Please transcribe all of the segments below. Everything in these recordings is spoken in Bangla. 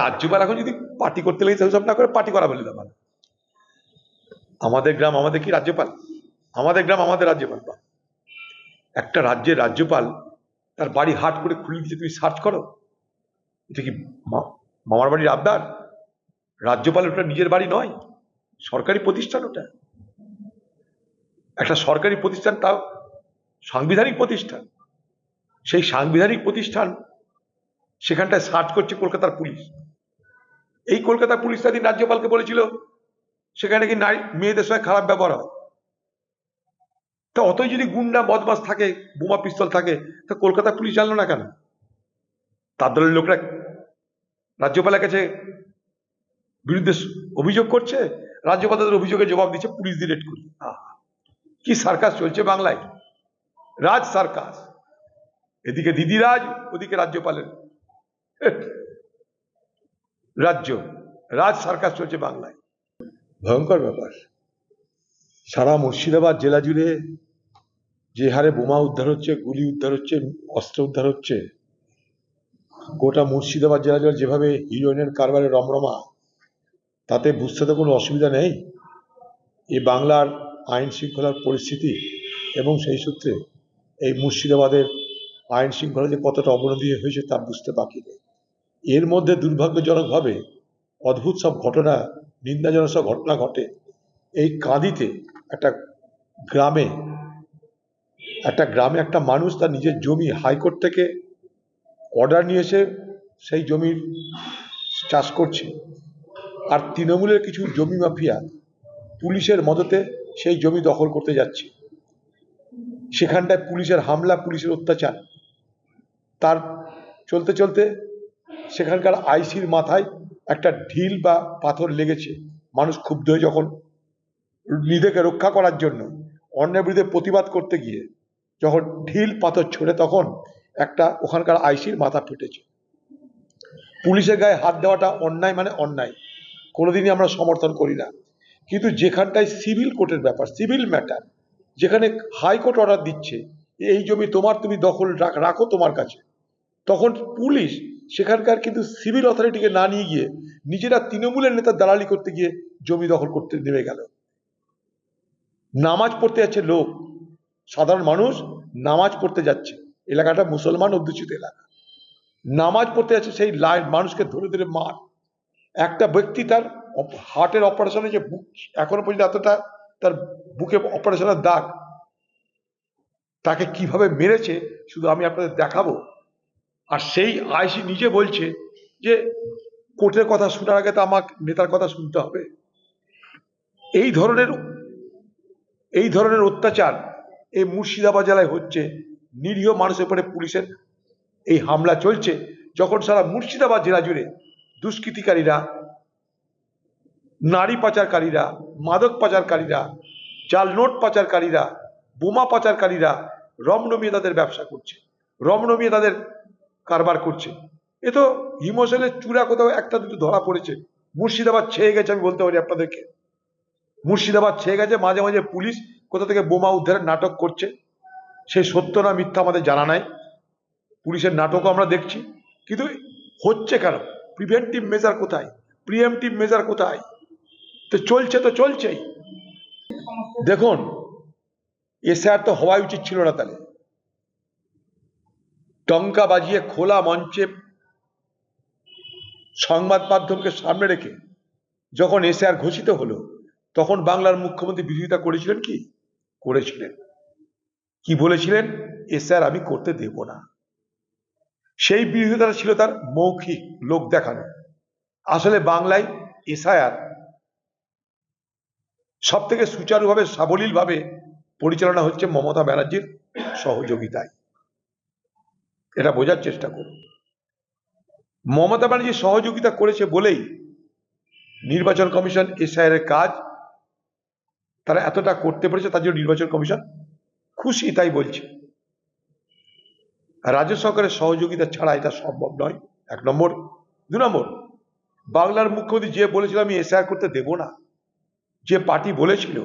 রাজ্যপাল এখন যদি পার্টি করতে লেগে সব না করে পার্টি করা বলে দেওয়া আমাদের গ্রাম আমাদের কি রাজ্যপাল? আমাদের গ্রাম আমাদের রাজ্যপাল। একটা রাজ্যের রাজ্যপাল তার বাড়ি হাট করে খুলে দিচ্ছে তুমি সার্চ করো। এটা কি মামার বাড়ির আবদার? রাজ্যপাল ওটা নিজের বাড়ি নয়, সরকারি প্রতিষ্ঠান ওটা। একটা সরকারি প্রতিষ্ঠান তাও সাংবিধানিক প্রতিষ্ঠান। সেই সাংবিধানিক প্রতিষ্ঠান সেখানটায় সার্চ করছে কলকাতার পুলিশ। এই কলকাতার পুলিশ তাদের রাজ্যপালকে বলেছিল, সেখানে কি নারী, মেয়েদের সঙ্গে খারাপ ব্যবহার হয়। তা অতই যদি গুন্ডা বদমাস থাকে, বোমা পিস্তল থাকে, তা কলকাতা পুলিশ জানলো না কেন? তার দলের লোকরা রাজ্যপালের কাছে বিরুদ্ধে অভিযোগ করছে, রাজ্যপাল তাদের অভিযোগের জবাব দিচ্ছে, পুলিশ দিয়ে রেড করি কি সার্কাস চলছে বাংলায়? রাজ সার্কাস। এদিকে দিদিরাজ, ওদিকে রাজ্যপালের। রাজ্য, রাজ সার্কাস চলছে বাংলায়। ভয়ঙ্কর ব্যাপার। সারা মুর্শিদাবাদ জেলা জুড়ে যে হারে বোমা উদ্ধার হচ্ছে, গুলি উদ্ধার হচ্ছে, অস্ত্র উদ্ধার হচ্ছে, গোটা মুর্শিদাবাদ জেলা জুড়ে যেভাবে হিরোইনের কারবারে রমরমা, তাতে বুঝতে তো কোনো অসুবিধা নেই। এই বাংলার আইন শৃঙ্খলার পরিস্থিতি এবং সেই সূত্রে এই মুর্শিদাবাদের আইন শৃঙ্খলা যে কতটা অবনতি হয়েছে তা বুঝতে বাকি নেই। এর মধ্যে দুর্ভাগ্যজনকভাবে অদ্ভুত সব ঘটনা, নিন্দাজনক সব ঘটনা ঘটে। এই কাঁদিতে একটা গ্রামে একটা গ্রামে একটা মানুষ তার নিজের জমি হাইকোর্ট থেকে অর্ডার নিয়ে এসে সেই জমির চাষ করছে। আর তৃণমূলের কিছু জমি মাফিয়া পুলিশের মদতে সেই জমি দখল করতে যাচ্ছে। সেখানটায় পুলিশের হামলা, পুলিশের অত্যাচার। তার চলতে চলতে সেখানকার আইসির মাথায় একটা ঢিল বা পাথর লেগেছে। মানুষ ক্ষুব্ধ হয়ে যখন নিজেকে রক্ষা করার জন্য অন্যের বিরুদ্ধে প্রতিবাদ করতে গিয়ে যখন ঢিল পাথর ছোড়ে তখন একটা ওখানকার আইসির মাথা ফেটেছে। পুলিশের গায়ে হাত দেওয়াটা অন্যায় মানে অন্যায়। কোনোদিনই আমরা সমর্থন করি না। কিন্তু যেখানটায় সিভিল কোর্টের ব্যাপার, সিভিল ম্যাটার, যেখানে হাইকোর্ট অর্ডার দিচ্ছে, এই জমি তোমার তুমি দখল রাখ- রাখো তোমার কাছে। তখন পুলিশ সেখানকার কিন্তু সিভিল অথরিটিকে না নিয়ে গিয়ে নিজেরা তৃণমূলের নেতার দালালি করতে গিয়ে জমি দখল করতে নেমে গেল। নামাজ পড়তে যাচ্ছে লোক, সাধারণ মানুষ নামাজ পড়তে যাচ্ছে। এলাকাটা মুসলমান অধ্যুষিত এলাকা। নামাজ পড়তে যাচ্ছে সেই লাইন মানুষকে ধরে ধরে মার। একটা ব্যক্তি তার হার্টের অপারেশনে যে বুক, এখনও পর্যন্ত এতটা তার বুকে অপারেশনের দাগ, তাকে কীভাবে মেরেছে, শুধু আমি আপনাদের দেখাবো। আর সেই আইসি নিজে বলছে যে, কোর্টের কথা শোনার আগে তো আমার নেতার কথা শুনতে হবে। এই ধরনের এই ধরনের অত্যাচার এই মুর্শিদাবাদ জেলায় হচ্ছে। নিরীহ মানুষের উপরে পুলিশের এই হামলা চলছে। যখন সারা মুর্শিদাবাদ জেলা জুড়ে দুষ্কৃতিকারীরা, নারী পাচারকারীরা, মাদক পাচারকারীরা, জাল নোট পাচারকারীরা, বোমা পাচারকারীরা রমরমিয়ে তাদের ব্যবসা করছে। রমরমিয়ে তাদের কারবার করছে। এ তো হিমশৈলের চূড়া কোথাও একটা দুটো ধরা পড়েছে। মুর্শিদাবাদ ছেয়ে গেছে, আমি বলতে পারি আপনাদেরকে। মুর্শিদাবাদ ছেয়ে গেছে, মাঝে মাঝে পুলিশ কোথা থেকে বোমা উদ্ধারের নাটক করছে। সেই সত্য না মিথ্যা আমাদের জানা নাই। পুলিশের নাটকও আমরা দেখছি। কিন্তু হচ্ছে কেন? প্রিভেন্টিভ মেজার কোথায়? প্রিএমটিভ মেজার কোথায়? তো চলছে তো চলছেই। দেখুন এসআর তো হওয়াই উচিত ছিল না তাহলে। টঙ্কা বাজিয়ে খোলা মঞ্চে সংবাদ মাধ্যমকে সামনে রেখে যখন এসআর ঘোষিত হলো, তখন বাংলার মুখ্যমন্ত্রী বিরোধিতা করেছিলেন কি? করেছিলেন। কি বলেছিলেন? এসআর আমি করতে দেব না। সেই বিরোধিতাটা ছিল তার মৌখিক লোক দেখানো। আসলে বাংলায় এসআইআর সব থেকে সুচারুভাবে সাবলীলভাবে পরিচালনা হচ্ছে মমতা ব্যানার্জির সহযোগিতায়। এটা বোঝার চেষ্টা করুন। মমতা ব্যানার্জি সহযোগিতা করেছে বলেই নির্বাচন কমিশন এসআইআর এর কাজ তারা এতটা করতে পেরেছে, তার জন্য নির্বাচন কমিশন খুশি, তাই বলছে। রাজ্য সরকারের সহযোগিতা ছাড়া এটা সম্ভব নয়, এক নম্বর। দু নম্বর, বাংলার মুখ্যমন্ত্রী যে বলেছিল, আমি এসআইআর করতে দেব না। যে পার্টি বলেছিল,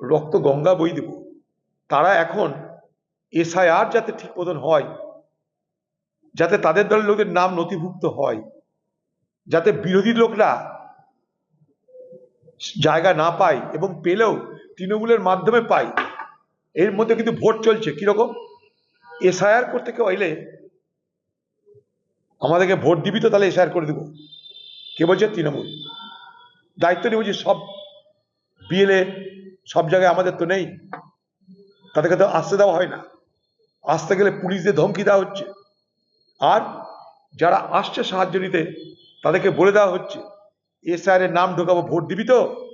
রক্ত গঙ্গা বই দেব। তারা এখন এসআইআর যাতে ঠিক মতন হয় যাতে তাদের দলের লোকের নাম নথিভুক্ত হয়, যাতে বিরোধী লোকরা জায়গা না পায় এবং পেলেও তৃণমূলের মাধ্যমে পায়, এর মধ্যে কিন্তু ভোট চলছে। কীরকম? এসআইআর করতে কেউ এলে আমাদেরকে ভোট দিবি তো তাহলে এসআইআর করে দেবো। কে বলছে? তৃণমূল। দায়িত্ব নিয়ে বলছি, সব বিএলএ সব জায়গায় আমাদের তো নেই, তাদেরকে তো আসতে দেওয়া হয় না। আসতে গেলে পুলিশদের ধমকি দেওয়া হচ্ছে। আর যারা আসছে সাহায্য নিতে, তাদেরকে বলে দেওয়া হচ্ছে এসআর এর নাম ঢোকাবো, ভোট দিবি তো?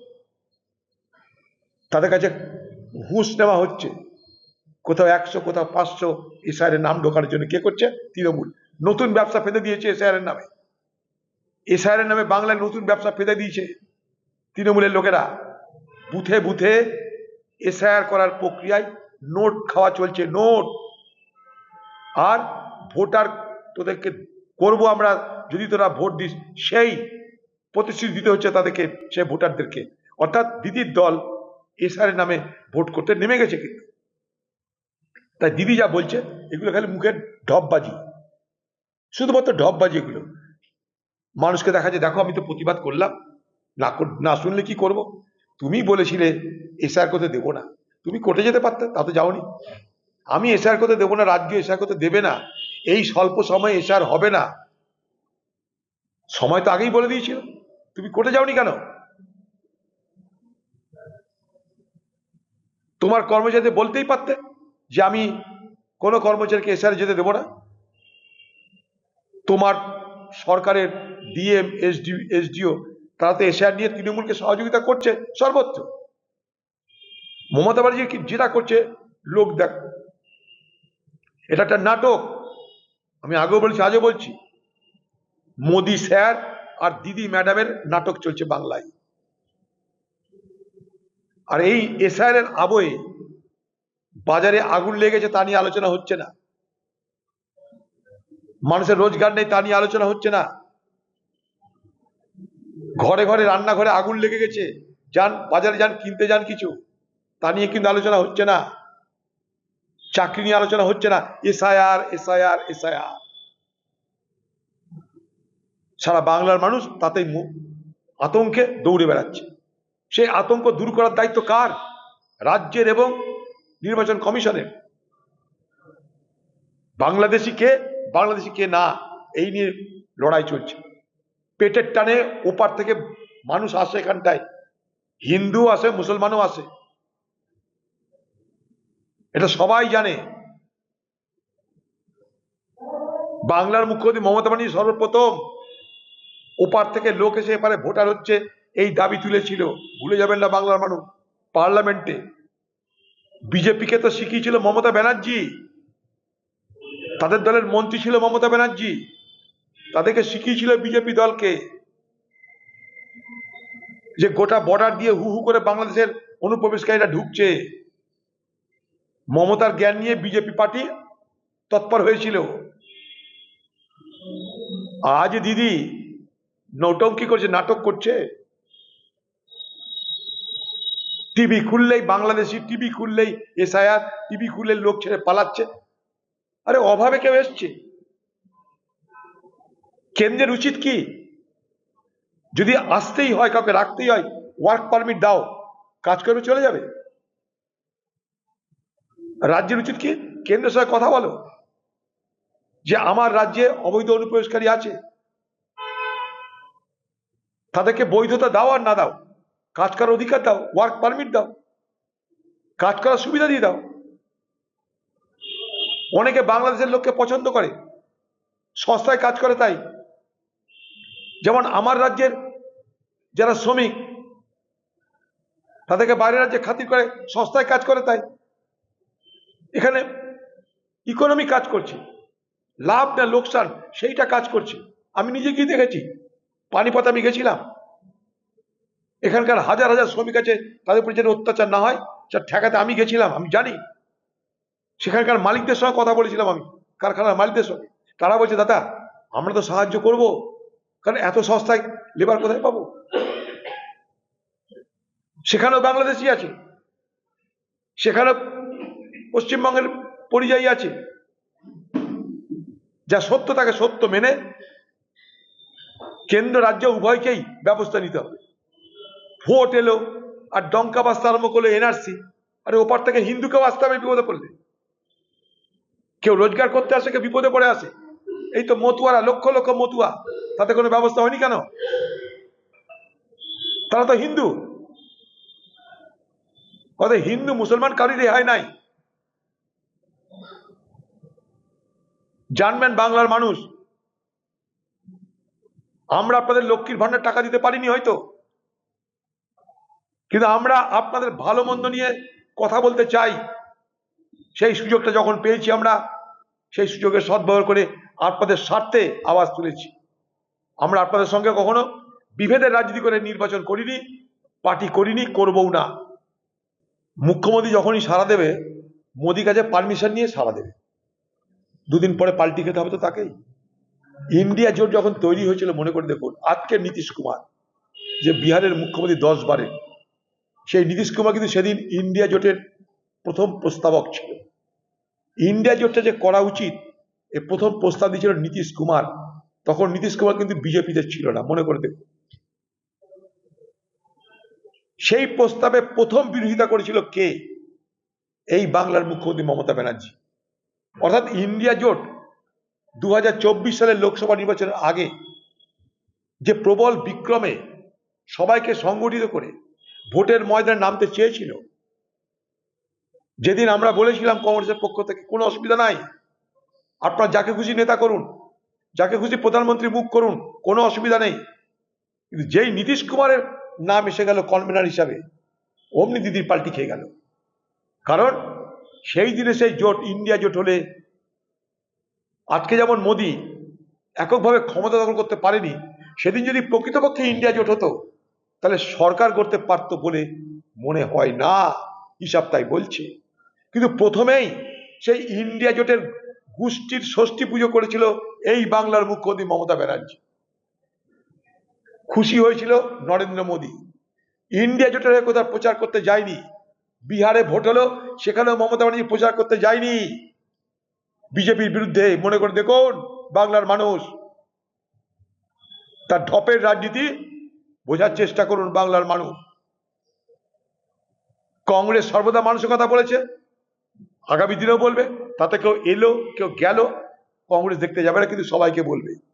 তাদের কাছে ঘুষ নেওয়া হচ্ছে। কোথাও একশো, কোথাও পাঁচশো এসআর এর নাম ঢোকানোর জন্য কে করছে? তৃণমূল। নতুন ব্যবসা ফেলে দিয়েছে এসআর এর নামে। এসআর এর নামে বাংলায় নতুন ব্যবসা ফেলে দিয়েছে তৃণমূলের লোকেরা। বুথে বুথে এসআইআর করার প্রক্রিয়ায় নোট খাওয়া চলছে, নোট। আর ভোটার তোদেরকে করব আমরা, যদি তোরা ভোট দিস, সেই প্রতিশ্রুতি দিতে হচ্ছে তাদেরকে সে ভোটারদেরকে। অর্থাৎ দিদির দল এসআর নামে ভোট করতে নেমে গেছে কিন্তু। তাই দিদি যা বলছে, এগুলো খালি মুখের ঢপবাজি। শুধুমাত্র ঢপবাজি এগুলো। মানুষকে দেখা যায় দেখো, আমি তো প্রতিবাদ করলাম। না না শুনলে কি করব? তুমি বলেছিলে এসআর করতে দেবো না। তুমি কোর্টে যেতে পারতে, তা তো যাওনি। আমি এসআর করতে দেবো না, রাজ্য এসআর করতে দেবে না। এই স্বল্প সময়ে এসআর হবে না। সময় তো আগেই বলে দিয়েছিল। তুমি কোর্টে যাওনি কেন? তোমার কর্মচারীদের বলতেই পারতে যে আমি কোনো কর্মচারীকে এসআর যেতে দেবো না। তোমার সরকারের ডিএম, এসডি, এসডিও তারা তো এসআর নিয়ে তৃণমূলকে সহযোগিতা করছে সর্বত্র। মমতা ব্যানার্জি যেটা করছে, লোক দেখ। এটা একটা নাটক। আমি আগেও বলছি, আজও বলছি, মোদি স্যার আর দিদি ম্যাডামের নাটক চলছে বাংলায়। আর এই এসআর এর আবহে বাজারে আগুন লেগেছে তা নিয়ে আলোচনা হচ্ছে না। মানুষের রোজগার নেই তা নিয়ে আলোচনা হচ্ছে না। ঘরে ঘরে রান্নাঘরে আগুন লেগে গেছে। যান, বাজারে যান, কিনতে যান কিছু, তা নিয়ে কিন্তু আলোচনা হচ্ছে না। চাকরি নিয়ে আলোচনা হচ্ছে না। SIR SIR SIR. সারা বাংলার মানুষ তাতেই আতঙ্কে দৌড়ে বেড়াচ্ছে। সেই আতঙ্ক দূর করার দায়িত্ব কার? রাজ্যের এবং নির্বাচন কমিশনের। বাংলাদেশি কে বাংলাদেশি কে না, এই নিয়ে লড়াই চলছে। পেটের টানে ওপার থেকে মানুষ আসে এখানটায়। হিন্দু আসে, মুসলমানও আসে। এটা সবাই জানে। বাংলার মুখ্যমন্ত্রী মমতা ব্যানার্জি সর্বপ্রথম ওপার থেকে লোক এসে এপারে ভোটার হচ্ছে, এই দাবি তুলেছিল। ভুলে যাবেন না বাংলার মানুষ। পার্লামেন্টে বিজেপিকে তো শিখিয়েছিল মমতা ব্যানার্জি। তাদের দলের মন্ত্রী ছিল মমতা ব্যানার্জি। তাদেরকে শিখিয়েছিল বিজেপি দলকে যে গোটা বর্ডার দিয়ে হু হু করে বাংলাদেশের অনুপ্রবেশকারীরা ঢুকছে। মমতার জ্ঞান নিয়ে বিজেপি পার্টি তৎপর হয়েছিল। আজ দিদি নৌটঙ্কি করছে, নাটক করছে? টিভি খুললেই বাংলাদেশি, টিভি খুললেই এসআইআর, টিভি খুললে লোক ছেড়ে পালাচ্ছে। আরে অভাবে কেউ এসছে? কেন্দ্রের উচিত কি? যদি আসতেই হয়, কাউকে রাখতেই হয় ওয়ার্ক পারমিট দাও, কাজ করবে, চলে যাবে। রাজ্যের উচিত কি? কেন্দ্রের সঙ্গে কথা বলো। যে আমার রাজ্যে অবৈধ অনুপ্রবেশকারী আছে। তাদেরকে বৈধতা দাও আর না দাও। কাজ করার অধিকার দাও ওয়ার্ক পারমিট দাও। কাজ করার সুবিধা দিয়ে দাও। অনেকে বাংলাদেশের লোককে পছন্দ করে। সস্তায় কাজ করে তাই। যেমন আমার রাজ্যের যারা শ্রমিক, তাদেরকে বাইরের রাজ্যে খাতির করে সস্তায় কাজ করে তাই। এখানে ইকোনমি কাজ করছে। লাভ না লোকসান, সেইটা কাজ করছে। আমি নিজে গিয়ে দেখেছি, পানিপথ আমি গেছিলাম। এখানকার হাজার হাজার শ্রমিক আছে, তাদের উপর যেন অত্যাচার না হয় সে ঠেকাতে আমি গেছিলাম, আমি জানি। সেখানকার মালিকদের সঙ্গে কথা বলেছিলাম আমি, কারখানার মালিকদের সঙ্গে। তারা বলছে, দাদা, আমরা তো সাহায্য করব, কারণ এত সস্তায় লেবার কোথায় পাবো? সেখানেও বাংলাদেশি আছে। সেখানে পশ্চিমবঙ্গের পরিযায়ী আছে। যা সত্য তাকে সত্য মেনে কেন্দ্র, রাজ্য উভয়কেই ব্যবস্থা নিতে হবে। ভোট এলো আর ডঙ্কা বাস্তা আরম্ভ করল এনআরসি। আরে ওপার থেকে হিন্দুকেও আসতে হবে বিপদে পড়লে। কেউ রোজগার করতে আসে, কেউ বিপদে পড়ে আসে। এই তো মতুয়ারা, লক্ষ লক্ষ মতুয়া। তাতে কোনো ব্যবস্থা হয়নি কেন? তারা তো হিন্দু। অতএব হিন্দু মুসলমান কারোর রেহাই নাই। জানবেন বাংলার মানুষ। আমরা আপনাদের লক্ষ্মীর ভান্ডার টাকা দিতে পারিনি হয়তো। কিন্তু আমরা আপনাদের ভালো মন্দ নিয়ে কথা বলতে চাই। সেই সুযোগটা যখন পেয়েছি আমরা, সেই সুযোগের সদ্ব্যবহার করে আপনাদের স্বার্থে আওয়াজ তুলেছি। আমরা আপনাদের সঙ্গে কখনো বিভেদের রাজনীতি করে নির্বাচন করিনি, পার্টি করিনি, করবও না। মুখ্যমন্ত্রী যখনই সাড়া দেবে মোদি কাছে পারমিশন নিয়ে সাড়া দেবে। দুদিন পরে পাল্টি খেতে হবে তো তাকেই। ইন্ডিয়া জোট যখন তৈরি হয়েছিল, মনে করে দেখুন, আজকে নীতিশ কুমার, যে বিহারের মুখ্যমন্ত্রী দশ বারে, সেই নীতিশ কুমার কিন্তু সেদিন ইন্ডিয়া জোটের প্রথম প্রস্তাবক ছিল। ইন্ডিয়া জোটটা যে করা উচিত, এ প্রথম প্রস্তাব দিয়েছিল নীতিশ কুমার, তখন নীতিশ কুমার কিন্তু বিজেপিতে ছিল না, মনে করে দেখুন। সেই প্রস্তাবে প্রথম বিরোধিতা করেছিল কে? এই বাংলার মুখ্যমন্ত্রী মমতা ব্যানার্জি। অর্থাৎ ইন্ডিয়া জোট দু সালের লোকসভা নির্বাচনের আগে যে প্রবল বিক্রমে সবাইকে সংগঠিত করে ভোটের ময়দানে নামতে চেয়েছিল, যেদিন আমরা বলেছিলাম কংগ্রেসের পক্ষ থেকে, কোনো অসুবিধা নাই, আপনারা যাকে খুশি নেতা করুন, যাকে খুশি প্রধানমন্ত্রী মুখ করুন, কোনো অসুবিধা নেই। কিন্তু যেই নীতিশ কুমারের নাম এসে গেল কনভেনার হিসাবে, অমনি দিদির পাল্টি খেয়ে গেল। কারণ সেই দিনে সেই জোট, ইন্ডিয়া জোট হলে আজকে যেমন মোদি এককভাবে ক্ষমতা দখল করতে পারেনি, সেদিন যদি প্রকৃতপক্ষে ইন্ডিয়া জোট হতো, তাহলে সরকার করতে পারতো বলে মনে হয় না। হিসাব তাই বলছে। কিন্তু প্রথমেই সেই ইন্ডিয়া জোটের গোষ্ঠীর ষষ্ঠী পুজো করেছিল এই বাংলার মুখ্যমন্ত্রী মমতা ব্যানার্জি। খুশি হয়েছিল নরেন্দ্র মোদী। ইন্ডিয়া জোটের হয়ে কোথাও প্রচার করতে যায়নি। বিহারে ভোট হলো, সেখানেও মমতা ব্যানার্জি প্রচার করতে যায়নি। বিজেপির বিরুদ্ধে, মনে করে দেখুন, বাংলার মানুষ। তার ঢপের রাজনীতি, বোঝার চেষ্টা করুন বাংলার মানুষ। কংগ্রেস সর্বদা মানুষের কথা বলেছে, আগামী দিনেও বলবে, তাতে কেউ এলো, কেউ গেল, কংগ্রেস দেখতে যাবে না, কিন্তু সবাইকে বলবে।